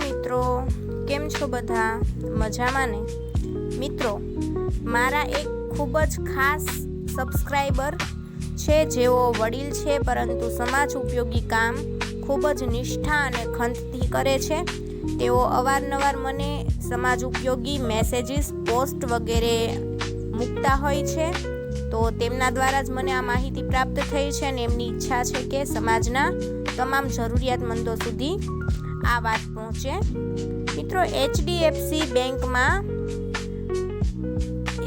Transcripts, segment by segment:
મિત્રો, કેમ છો બધા? મજામાં ને? મિત્રો, મારા એક ખૂબ જ ખાસ સબસ્ક્રાઈબર છે, જેઓ વડીલ છે, પરંતુ સમાજ ઉપયોગી કામ ખૂબ જ નિષ્ઠા અને ખંતથી કરે છે. તેઓ અવારનવાર મને સમાજ ઉપયોગી મેસેજીસ પોસ્ટ વગેરે મૂકતા હોય છે. તો તેમના દ્વારા જ મને આ માહિતી પ્રાપ્ત થઈ છે અને એમની ઈચ્છા છે કે સમાજના તમામ જરૂરિયાતમંદો સુધી આ વાત પહોંચે મિત્રો એચડીએફસી બેંકમાં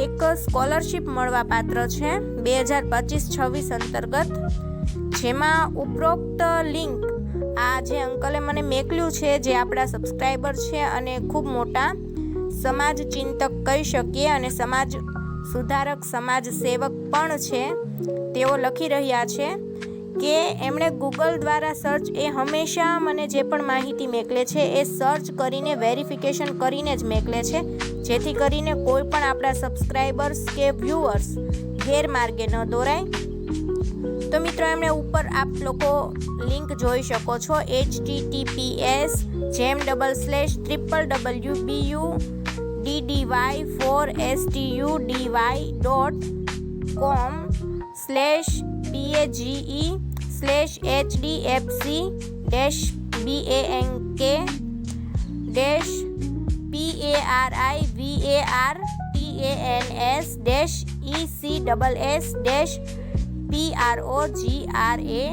એક સ્કોલરશિપ મળવા પાત્ર છે બે હજાર પચીસ છવ્વીસ અંતર્ગત, જેમાં ઉપરોક્ત લિંક આ જે અંકલે મને મેકલ્યું છે, જે આપણા સબસ્ક્રાઈબર છે અને ખૂબ મોટા સમાજ ચિંતક કહી શકીએ અને સમાજ સુધારક, સમાજ સેવક પણ છે, તેઓ લખી રહ્યા છે. કે એમણે ગૂગલ દ્વારા સર્ચ એ હંમેશા મને જે પણ માહિતી મેકલે છે એ સર્ચ કરીને વેરિફિકેશન કરીને જ મેકલે છે. જેથી કરીને કોઈ પણ આપણા સબસ્ક્રાઈબર્સ કે વ્યૂઅર્સ ગેરમાર્ગે ન દોરાય. તો મિત્રો, એમણે ઉપર આપ લોકો લિંક જોઈ શકો છો. H T T P S જેમ double slash triple W B U D D Y four S T U D Y dot com slash P A G E slash H D F C dash B A N K dash P A R I V A R T A N S dash E C double S dash P R O G R A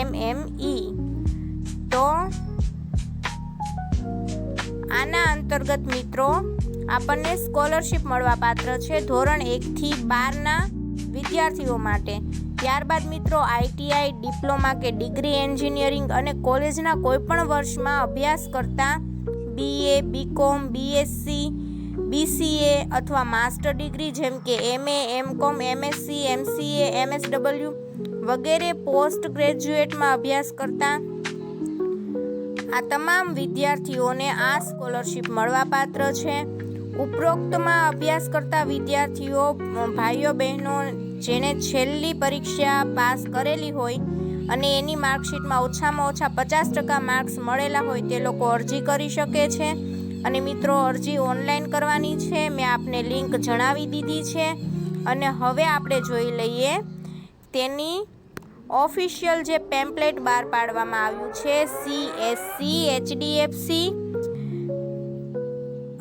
M M E તો આના અંતર્ગત મિત્રો, આપણને scholarship મળવા પાત્ર છે ધોરણ એકથી બારના વિદ્યાર્થીઓ માટે. ત્યારબાદ મિત્રો આઈટીઆઈ, ડિપ્લોમા કે ડિગ્રી એન્જિનિયરિંગ અને કોલેજના કોઈપણ વર્ષમાં અભ્યાસ કરતા બીએ બીકોમ બીએસસી બીસીએ અથવા માસ્ટર ડિગ્રી જેમ કે MA MCom MSc MCA MSW વગેરે પોસ્ટ ગ્રેજ્યુએટમાં અભ્યાસ કરતા આ તમામ વિદ્યાર્થીઓને આ સ્કોલરશિપ મળવાપાત્ર છે. ઉપરોક્તમાં અભ્યાસ કરતા વિદ્યાર્થીઓ, ભાઈઓ, બહેનો જેણે છેલ્લી પરીક્ષા પાસ કરેલી હોય અને એની માર્કશીટમાં ઓછામાં ઓછા પચાસ ટકા માર્ક્સ મળેલા હોય તે લોકો અરજી કરી શકે છે. અને મિત્રો, અરજી ઓનલાઈન કરવાની છે. મેં આપને લિંક જણાવી દીધી છે. અને હવે આપણે જોઈ લઈએ તેની ઓફિશિયલ જે પેમ્પલેટ બહાર પાડવામાં આવ્યું છે સી એસ સી એચડીએફસી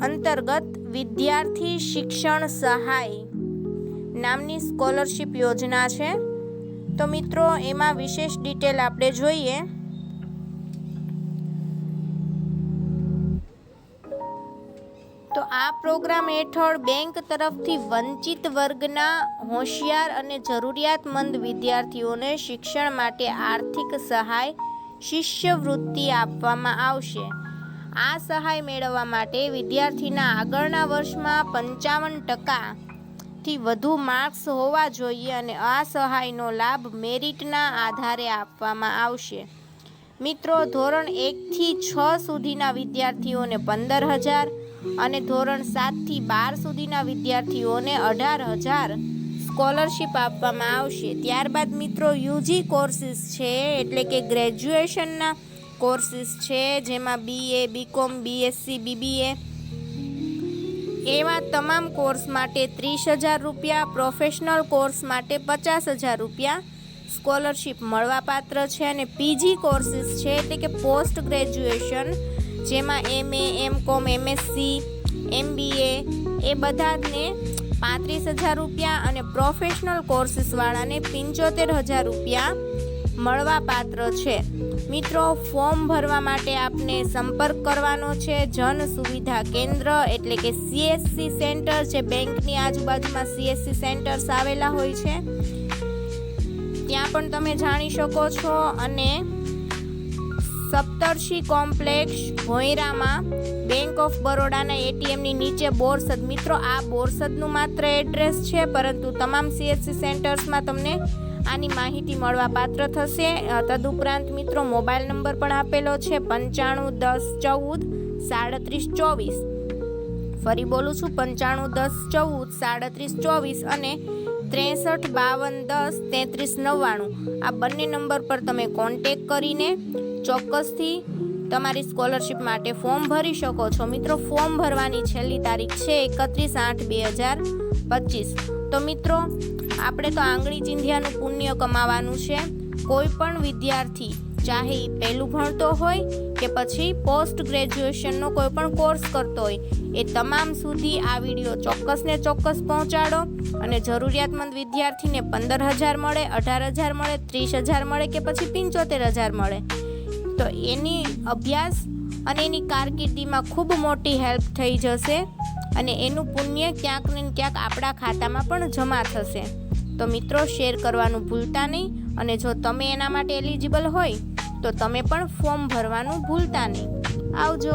અંતર્ગત વિદ્યાર્થી શિક્ષણ સહાય નામની સ્કોલરશિપ યોજના છે. તો મિત્રો, એમાં વિશેષ ડિટેલ આપણે જોઈએ. તો આ પ્રોગ્રામ હેઠળ બેંક તરફથી વંચિત વર્ગના હોશિયાર અને જરૂરિયાતમંદ વિદ્યાર્થીઓને શિક્ષણ માટે આર્થિક સહાય, શિષ્યવૃત્તિ આપવામાં આવશે. આ સહાય મેળવવા માટે વિદ્યાર્થીના આગળના વર્ષમાં પંચાવન ટકાથી વધુ માર્ક્સ હોવા જોઈએ અને આ સહાયનો લાભ મેરિટના આધારે આપવામાં આવશે. મિત્રો, ધોરણ એકથી છ સુધીના વિદ્યાર્થીઓને પંદર હજાર અને ધોરણ સાતથી બાર સુધીના વિદ્યાર્થીઓને અઢાર હજાર સ્કોલરશિપ આપવામાં આવશે. ત્યારબાદ મિત્રો, યુજી કોર્સીસ છે, એટલે કે ગ્રેજ્યુએશનના કોર્સિસ છે, જેમાં બીએ બીકોમ બીએસસી બીબીએ એવા તમામ કોર્સ માટે ત્રીસ હજાર રૂપિયા પ્રોફેશનલ કોર્સ માટે પચાસ હજાર રૂપિયા સ્કોલરશીપ મળવાપાત્ર છે અને પીજી કોર્સિસ છે એટલે કે પોસ્ટ ગ્રેજ્યુએશન જેમાં MA MCom MSc MBA એ બધાને પાંત્રીસ હજાર રૂપિયા અને પ્રોફેશનલ કોર્સિસવાળાને પંચોતેર હજાર રૂપિયા મળવાપાત્ર છે. મિત્રો, ફોર્મ ભરવા માટે આપને સંપર્ક કરવાનો છે. જન સુવિધા કેન્દ્ર એટલે કે સીએસસી સેન્ટર જે બેંકની આજુબાજુમાં સીએસસી સેન્ટર્સ આવેલા હોય છે. ત્યાં પણ તમે જાણી શકો છો અને સપ્તર્ષિ કોમ્પ્લેક્ષ ભોયરામાં બેંક ઓફ બરોડાના એટીએમની નીચે બોરસદ. મિત્રો, આ બોરસદનું માત્ર એડ્રેસ છે, પરંતુ તમામ સીએસસી સેન્ટર્સમાં તમને આની માહિતી મળવા પાત્ર થશે. તદુપરાંત મિત્રો મોબાઈલ નંબર પણ આપેલો છે પંચાણું દસ ચૌદ સાડત્રીસ ચોવીસ. ફરી બોલું છું પંચાણું દસ ચૌદ સાડત્રીસ ચોવીસ અને ત્રેસઠ બાવન દસ તેત્રીસ નવ્વાણું. આ બંને નંબર પર તમે કોન્ટેક કરીને ચોક્કસથી તમારી સ્કોલરશિપ માટે ફોર્મ ભરી શકો છો. મિત્રો ફોર્મ ભરવાની છેલ્લી તારીખ છે એકત્રીસ આઠ બે હજાર પચીસ. તો મિત્રો, આપણે તો આંગળી ચીંધ્યાનું પુણ્ય કમાવાનું છે. કોઈ પણ વિદ્યાર્થી, ચાહે એ પહેલું ભણતો હોય કે પછી પોસ્ટ ગ્રેજ્યુએશનનો કોઈ પણ કોર્સ કરતો હોય, એ તમામ સુધી આ વીડિયો ચોક્કસ ને ચોક્કસ પહોંચાડો અને જરૂરિયાતમંદ વિદ્યાર્થીને પંદર હજાર મળે અઢાર હજાર મળે ત્રીસ હજાર મળે કે પછી પંચોતેર હજાર મળે. તો એની અભ્યાસ અને એની કારકિર્દીમાં ખૂબ મોટી હેલ્પ થઈ જશે. અને એનું પુણ્ય ક્યાંક ને ક્યાંક આપણા ખાતામાં પણ જમા થશે. તો મિત્રો, શેર કરવાનું ભૂલતા નહીં અને જો તમે એના માટે એલિજિબલ હોય, તો તમે પણ ફોર્મ ભરવાનું ભૂલતા નહીં. આવજો.